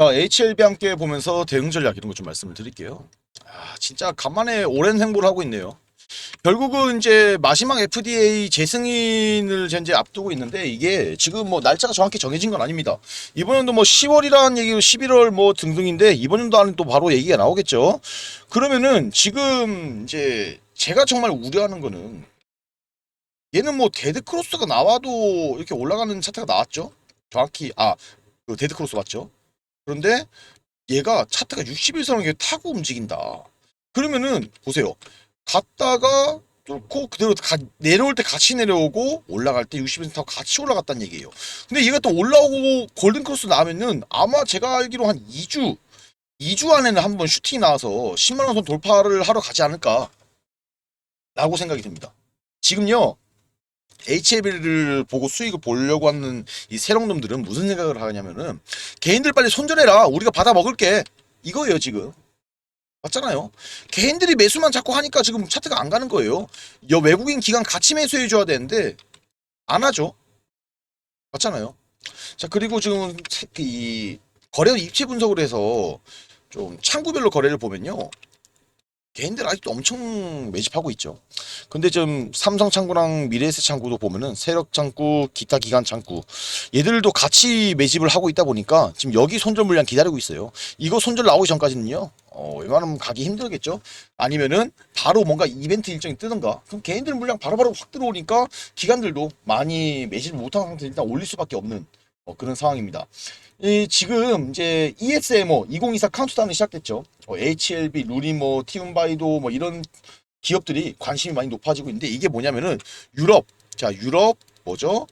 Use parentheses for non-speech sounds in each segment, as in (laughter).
자, HLB 함께 보면서 대응 전략 이런 거 좀 말씀을 드릴게요. 아, 진짜 간만에 오랜 행보를 하고 있네요. 결국은 이제 마지막 FDA 재승인을 이제 앞두고 있는데 이게 지금 뭐 날짜가 정확히 정해진 건 아닙니다. 이번에도 뭐 10월이라는 얘기고 11월 뭐 등등인데 이번 연도 안에 또 바로 얘기가 나오겠죠. 그러면은 지금 이제 제가 정말 우려하는 거는 얘는 뭐 데드 크로스가 나와도 이렇게 올라가는 차트가 나왔죠. 정확히 아, 그 데드 크로스 맞죠? 그런데 얘가 차트가 61선을 타고 움직인다. 그러면은 보세요. 갔다가 뚫고 그대로 가, 내려올 때 같이 내려오고 올라갈 때 60선 타고 같이 올라갔다는 얘기예요. 근데 얘가 또 올라오고 골든 크로스 나면은 아마 제가 알기로 한 2주 2주 안에는 한번 슈팅이 나와서 10만 원 선 돌파를 하러 가지 않을까 라고 생각이 듭니다. 지금요. HLB를 보고 수익을 보려고 하는 이 세력놈들은 무슨 생각을 하냐면은 개인들 빨리 손절해라. 우리가 받아 먹을게. 이거예요 지금. 맞잖아요. 개인들이 매수만 자꾸 하니까 지금 차트가 안 가는 거예요. 여 외국인 기관 같이 매수해 줘야 되는데 안 하죠. 맞잖아요. 자 그리고 지금 세- 이 거래 입체 분석을 해서 좀 창구별로 거래를 보면요 개인들 아직도 엄청 매집하고 있죠 근데 좀 삼성 창구랑 미래에셋 창구도 보면은 세력 창구, 기타 기관 창구 얘들도 같이 매집을 하고 있다 보니까 지금 여기 손절 물량 기다리고 있어요. 이거 손절 나오기 전까지는요. 어, 웬만하면 가기 힘들겠죠. 아니면은 바로 뭔가 이벤트 일정이 뜨던가. 그럼 개인들 물량 바로바로 확 들어오니까 기관들도 많이 매집을 못한 상태에서 일단 올릴 수밖에 없는 어, 그런 상황입니다. 이 지금 이제 ESMO 2024 카운트다운이 시작됐죠. 어, HLB, 루리모, 티움바이도 뭐 이런 기업들이 관심이 많이 높아지고 있는데 이게 뭐냐면은 유럽. 자 유럽 뭐죠?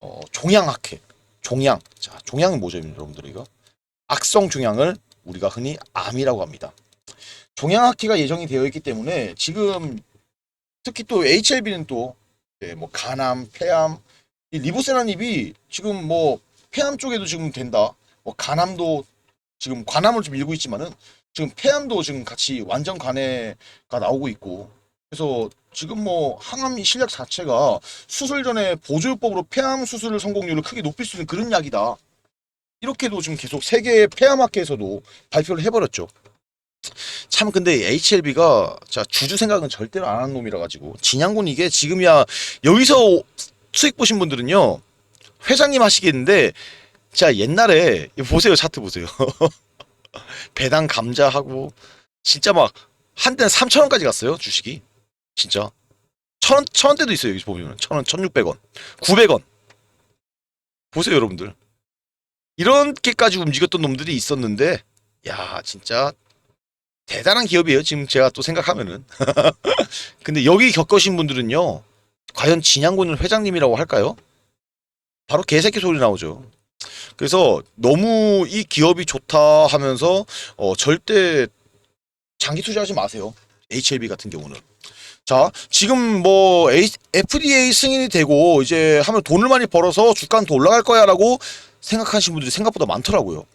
어 종양학회. 종양. 자 종양은 뭐죠 여러분들 이거? 악성 종양을 우리가 흔히 암이라고 합니다. 종양학회가 예정이 되어 있기 때문에 지금 특히 또 HLB는 또뭐 간암 폐암 이 리보세라닙이 지금 뭐 폐암 쪽에도 지금 된다 뭐 간암도 지금 관암을 좀 일고 있지만은 지금 폐암도 지금 같이 완전 관해가 나오고 있고 그래서 지금 뭐 항암 실력 자체가 수술 전에 보조요법으로 폐암 수술 성공률을 크게 높일 수 있는 그런 약이다. 이렇게도 지금 계속 세계 폐암학회에서도 발표를 해버렸죠. 참 근데 HLB가 자 주주 생각은 절대로 안 하는 놈이라 가지고 진양군 이게 지금이야 여기서 수익 보신 분들은요 회장님 하시겠는데 자 옛날에 보세요 차트 보세요. (laughs) 배당 감자하고 진짜 막 한때는 3천 원까지 갔어요 주식이. 진짜. 천 원, 천 원대도 있어요 여기 보면. 천 원, 천육백 원, 구백 원. 보세요 여러분들. 이렇게까지 움직였던 놈들이 있었는데 야 진짜 대단한 기업이에요 지금 제가 또 생각하면은. (laughs) 근데 여기 겪으신 분들은요 과연 진양군을 회장님이라고 할까요? 바로 개새끼 소리 나오죠 그래서 너무 이 기업이 좋다 하면서 어, 절대 장기 투자하지 마세요. HLB 같은 경우는. 자, 지금 뭐 FDA 승인이 되고 이제 하면 돈을 많이 벌어서 주가는 더 올라갈 거야라고 생각하시는 분들이 생각보다 많더라고요.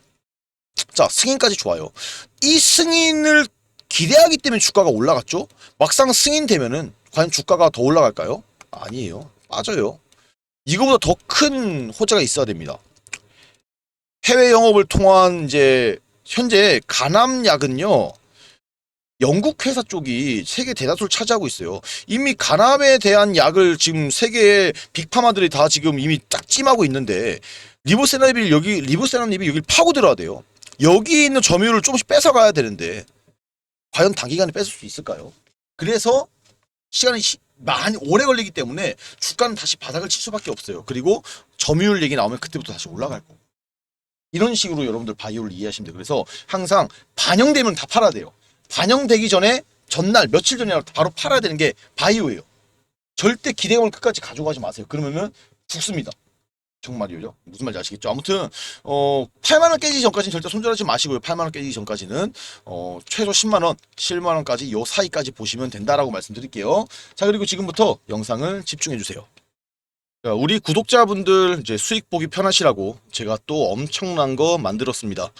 자, 승인까지 좋아요. 이 승인을 기대하기 때문에 주가가 올라갔죠. 막상 승인되면은 과연 주가가 더 올라갈까요? 아니에요. 빠져요. 이거보다 더 큰 호재가 있어야 됩니다. 해외 영업을 통한 이제 현재 간암약은요 영국 회사 쪽이 세계 대다수를 차지하고 있어요. 이미 간암에 대한 약을 지금 세계의 빅파마들이 다 지금 이미 딱 찜하고 있는데 리보세라닙이 여기 리보세라닙이 여기 파고 들어야 돼요. 여기 있는 점유율을 조금씩 뺏어 가야 되는데 과연 단기간에 뺏을 수 있을까요? 그래서 시간이 시- 많이 오래 걸리기 때문에 주가는 다시 바닥을 칠 수밖에 없어요. 그리고 점유율 얘기 나오면 그때부터 다시 올라갈 거고. 이런 식으로 여러분들 바이오를 이해하시면 돼요. 그래서 항상 반영되면 다 팔아야 돼요. 반영되기 전에 전날 며칠 전에 바로 팔아야 되는 게 바이오예요. 절대 기대감을 끝까지 가져가지 마세요. 그러면은 죽습니다. 정말이죠. 무슨 말인지 아시겠죠? 아무튼 어 8만 원 깨지기 전까지는 절대 손절하지 마시고요. 8만 원 깨지기 전까지는 어 최소 10만 원, 7만 원까지 요 사이까지 보시면 된다라고 말씀드릴게요. 자 그리고 지금부터 영상을 집중해 주세요. 자, 우리 구독자분들 이제 수익 보기 편하시라고 제가 또 엄청난 거 만들었습니다.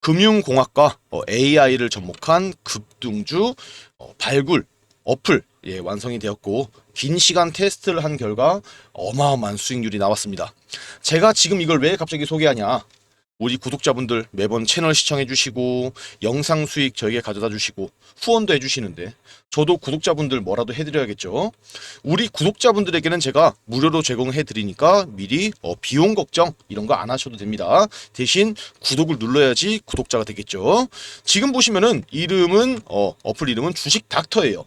금융공학과 AI를 접목한 급등주 어, 발굴 어플 예, 완성이 되었고 긴 시간 테스트를 한 결과 어마어마한 수익률이 나왔습니다. 제가 지금 이걸 왜 갑자기 소개하냐? 우리 구독자분들 매번 채널 시청해 주시고 영상 수익 저에게 가져다 주시고 후원도 해 주시는데 저도 구독자분들 뭐라도 해드려야겠죠. 우리 구독자분들에게는 제가 무료로 제공해 드리니까 미리 어, 비용 걱정 이런 거 안 하셔도 됩니다. 대신 구독을 눌러야지 구독자가 되겠죠. 지금 보시면은 이름은 어, 어플 이름은 주식 닥터예요.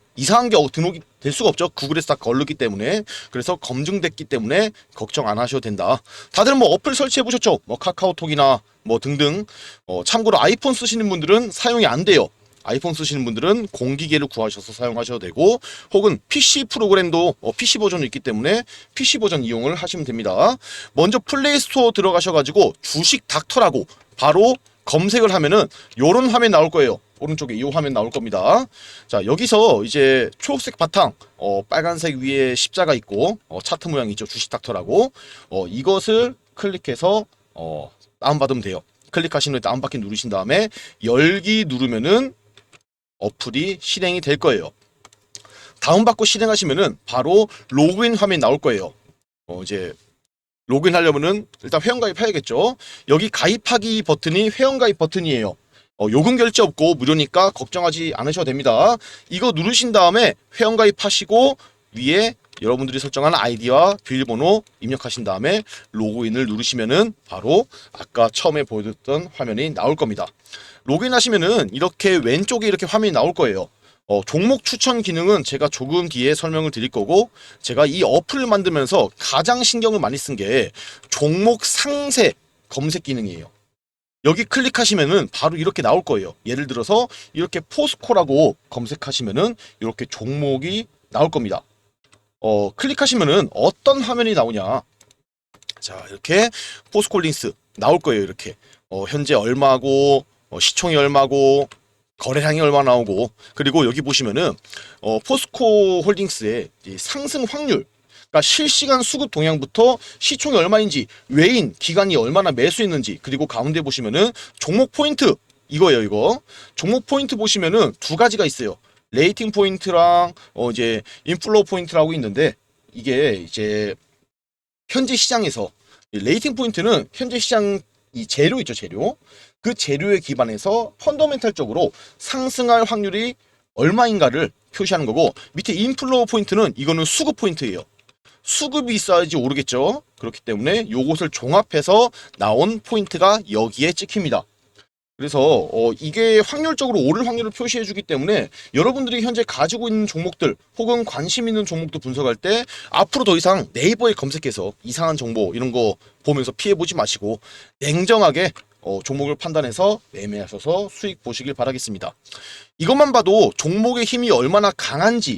이상한 게 등록이 될 수가 없죠. 구글에서 다 걸르기 때문에. 그래서 검증됐기 때문에 걱정 안 하셔도 된다. 다들 뭐 어플 설치해 보셨죠? 뭐 카카오톡이나 뭐 등등. 어, 참고로 아이폰 쓰시는 분들은 사용이 안 돼요. 아이폰 쓰시는 분들은 공기계를 구하셔서 사용하셔도 되고 혹은 PC 프로그램도 어, PC 버전이 있기 때문에 PC 버전 이용을 하시면 됩니다. 먼저 플레이 스토어 들어가셔가지고 주식 닥터라고 바로 검색을 하면은 요런 화면 나올 거예요. 오른쪽에 이 화면 나올 겁니다. 자 여기서 이제 초록색 바탕, 어, 빨간색 위에 십자가 있고 어, 차트 모양 있죠. 주식 닥터라고 어, 이것을 클릭해서 어, 다운받으면 돼요. 클릭하신 후에 다운받기 누르신 다음에 열기 누르면은 어플이 실행이 될 거예요. 다운받고 실행하시면은 바로 로그인 화면이 나올 거예요. 어, 이제 로그인 하려면은 일단 회원가입 해야겠죠. 여기 가입하기 버튼이 회원가입 버튼이에요. 어, 요금 결제 없고 무료니까 걱정하지 않으셔도 됩니다. 이거 누르신 다음에 회원 가입 하시고 위에 여러분들이 설정한 아이디와 비밀번호 입력하신 다음에 로그인을 누르시면은 바로 아까 처음에 보여줬던 화면이 나올 겁니다. 로그인 하시면은 이렇게 왼쪽에 이렇게 화면이 나올 거예요. 어, 종목 추천 기능은 제가 조금 뒤에 설명을 드릴 거고 제가 이 어플을 만들면서 가장 신경을 많이 쓴 게 종목 상세 검색 기능이에요. 여기 클릭하시면은 바로 이렇게 나올 거예요. 예를 들어서 이렇게 포스코라고 검색하시면은 이렇게 종목이 나올 겁니다. 어, 클릭하시면은 어떤 화면이 나오냐. 자, 이렇게 포스콜링스 나올 거예요. 이렇게. 어, 현재 얼마고, 어, 시총이 얼마고, 거래량이 얼마 나오고, 그리고 여기 보시면은, 어, 포스코 홀딩스의 이 상승 확률, 그러니까 실시간 수급 동향부터 시총이 얼마인지, 외인, 기간이 얼마나 매수했는지, 그리고 가운데 보시면은 종목 포인트, 이거예요, 이거. 종목 포인트 보시면은 두 가지가 있어요. 레이팅 포인트랑 어 이제 인플로우 포인트라고 있는데 이게 이제 현재 시장에서 이 레이팅 포인트는 현재 시장 이 재료 있죠 재료 그 재료에 기반해서 펀더멘탈적으로 상승할 확률이 얼마인가를 표시하는 거고 밑에 인플로우 포인트는 이거는 수급 포인트예요. 수급이 있어야지 오르겠죠. 그렇기 때문에 요것을 종합해서 나온 포인트가 여기에 찍힙니다. 그래서 어, 이게 확률적으로 오를 확률을 표시해 주기 때문에 여러분들이 현재 가지고 있는 종목들 혹은 관심 있는 종목도 분석할 때 앞으로 더 이상 네이버에 검색해서 이상한 정보 이런 거 보면서 피해 보지 마시고 냉정하게 어, 종목을 판단해서 매매하셔서 수익 보시길 바라겠습니다. 이것만 봐도 종목의 힘이 얼마나 강한지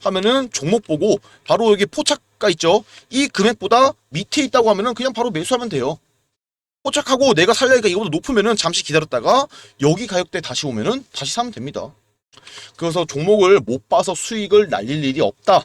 하면은 종목 보고 바로 여기 포착가 있죠. 이 금액보다 밑에 있다고 하면은 그냥 바로 매수하면 돼요. 포착하고 내가 살려니까 이거보다 높으면은 잠시 기다렸다가 여기 가격대 다시 오면은 다시 사면 됩니다. 그래서 종목을 못 봐서 수익을 날릴 일이 없다.